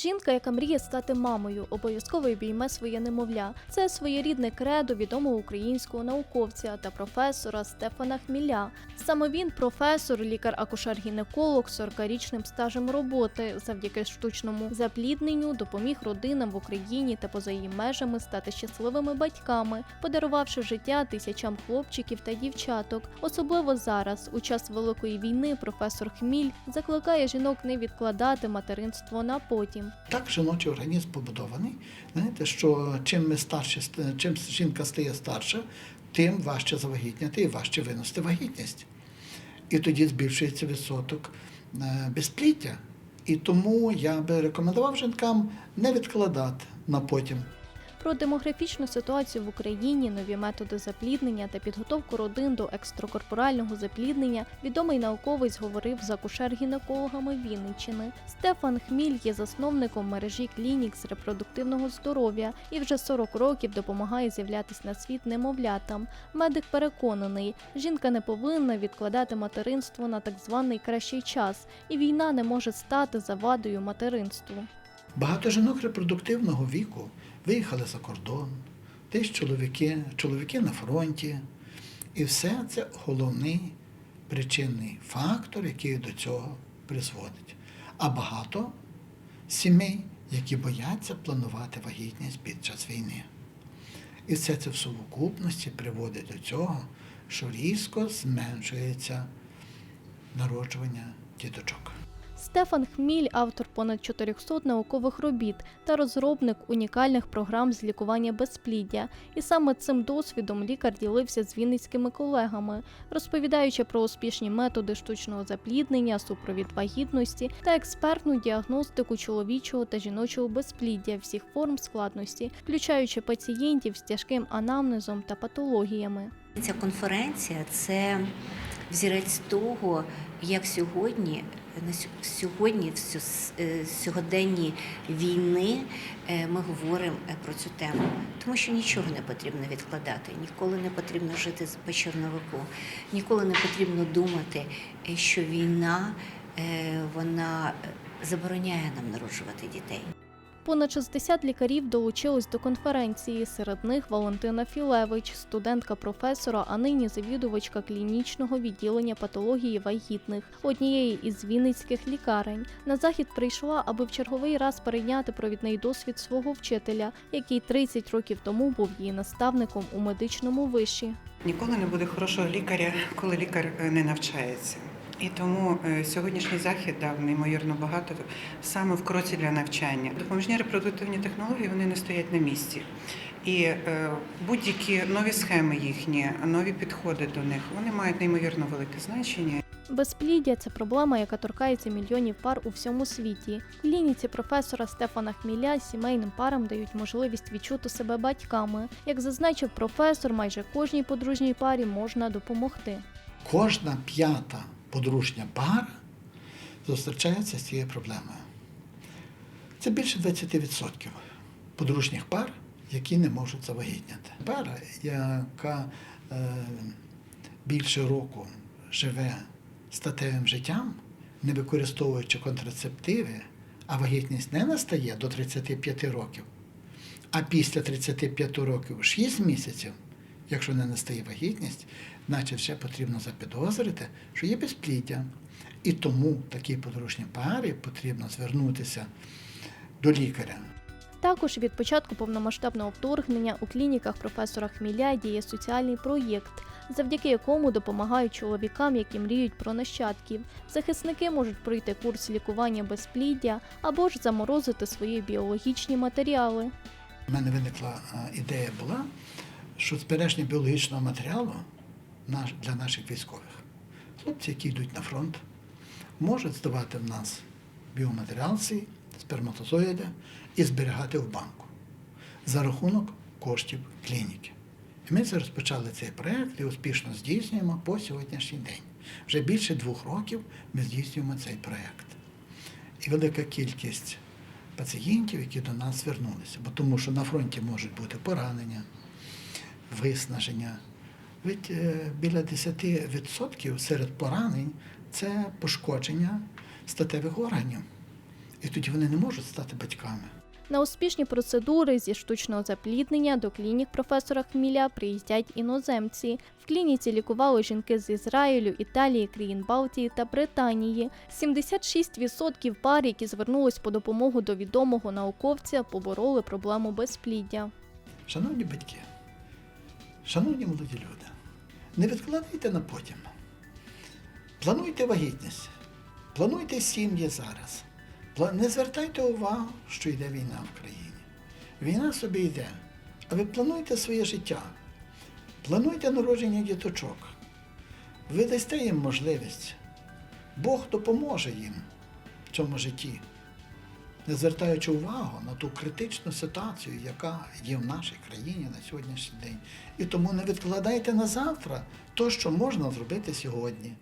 Жінка, яка мріє стати мамою, обов'язково обійме своє немовля. Це своєрідне кредо відомого українського науковця та професора Стефана Хміля. Саме він професор, лікар-акушер-гінеколог з 40-річним стажем роботи. Завдяки штучному заплідненню допоміг родинам в Україні та поза її межами стати щасливими батьками, подарувавши життя тисячам хлопчиків та дівчаток. Особливо зараз, у час великої війни, професор Хміль закликає жінок не відкладати материнство на потім. Так жіночий організм побудований. Знаєте, що чим ми старші, чим жінка стає старша, тим важче завагітняти і важче виносити вагітність. І тоді збільшується відсоток е, безпліття. І тому я би рекомендував жінкам не відкладати на потім. Про демографічну ситуацію в Україні, нові методи запліднення та підготовку родин до екстракорпорального запліднення відомий науковець говорив з акушер-гінекологами Вінниччини. Стефан Хміль є засновником мережі клінік з репродуктивного здоров'я і вже 40 років допомагає з'являтись на світ немовлятам. Медик переконаний, жінка не повинна відкладати материнство на так званий кращий час, і війна не може стати завадою материнству. Багато жінок репродуктивного віку виїхали за кордон, десь чоловіки, чоловіки на фронті. І все це головний причинний фактор, який до цього призводить. А багато сімей, які бояться планувати вагітність під час війни. І все це в совокупності приводить до цього, що різко зменшується народжування діточок. Стефан Хміль, автор понад 400 наукових робіт та розробник унікальних програм з лікування безпліддя. І саме цим досвідом лікар ділився з вінницькими колегами, розповідаючи про успішні методи штучного запліднення, супровід вагітності та експертну діагностику чоловічого та жіночого безпліддя всіх форм складності, включаючи пацієнтів з тяжким анамнезом та патологіями. Ця конференція це взірець того, як сьогодні, на сьогодні, в е, сьогоденні війни е, ми говоримо е, про цю тему. Тому що нічого не потрібно відкладати, ніколи не потрібно жити по чорновику, ніколи не потрібно думати, що війна вона забороняє нам народжувати дітей. Понад 60 лікарів долучились до конференції. Серед них Валентина Філевич, студентка професора, а нині завідувачка клінічного відділення патології вагітних однієї із вінницьких лікарень. На захід прийшла, аби в черговий раз перейняти провідний досвід свого вчителя, який 30 років тому був її наставником у медичному виші. Ніколи не буде хорошого лікаря, коли лікар не навчається. І тому е, сьогоднішній захід дав неймовірно багато саме в кроці для навчання. Допоміжні репродуктивні технології вони не стоять на місці. І е, будь-які нові схеми їхні, нові підходи до них, вони мають неймовірно велике значення. Безпліддя це проблема, яка торкається мільйонів пар у всьому світі. В клініці професора Стефана Хміля сімейним парам дають можливість відчути себе батьками. Як зазначив професор, майже кожній подружній парі можна допомогти. Кожна п'ята подружня пара зустрічається з цією проблемою. Це більше 20% подружніх пар, які не можуть завагітняти. Пара, яка е, більше року живе статевим життям, не використовуючи контрацептиви, а вагітність не настає до 35 років, а після 35 років 6 місяців, якщо не настає вагітність, значить вже потрібно запідозрити, що є безпліддя. І тому такій подружній парі потрібно звернутися до лікаря. Також від початку повномасштабного вторгнення у клініках професора Хміля діє соціальний проєкт, завдяки якому допомагають чоловікам, які мріють про нащадків. Захисники можуть пройти курс лікування безпліддя або ж заморозити свої біологічні матеріали. У мене виникла е, ідея була, що збереження біологічного матеріалу для наших військових. Хлопці, які йдуть на фронт, можуть здавати в нас біоматеріал цей, сперматозоїди і зберігати в банку за рахунок коштів клініки. І ми це розпочали цей проєкт і успішно здійснюємо по сьогоднішній день. Вже більше двох років ми здійснюємо цей проєкт. І велика кількість пацієнтів, які до нас звернулися, бо тому що на фронті можуть бути поранення, виснаження. Від е, біля 10% серед поранень це пошкодження статевих органів. І тоді вони не можуть стати батьками. На успішні процедури зі штучного запліднення до клінік професора Хміля приїздять іноземці. В клініці лікували жінки з Ізраїлю, Італії, країн Балтії та Британії. 76% пар, які звернулись по допомогу до відомого науковця, побороли проблему безпліддя. Шановні батьки, шановні молоді люди, не відкладайте на потім. Плануйте вагітність, плануйте сім'ї зараз. Не звертайте увагу, що йде війна в країні. Війна собі йде, а ви плануйте своє життя, плануйте народження діточок. Ви дасте їм можливість. Бог допоможе їм в цьому житті не звертаючи увагу на ту критичну ситуацію, яка є в нашій країні на сьогоднішній день. І тому не відкладайте на завтра то, що можна зробити сьогодні.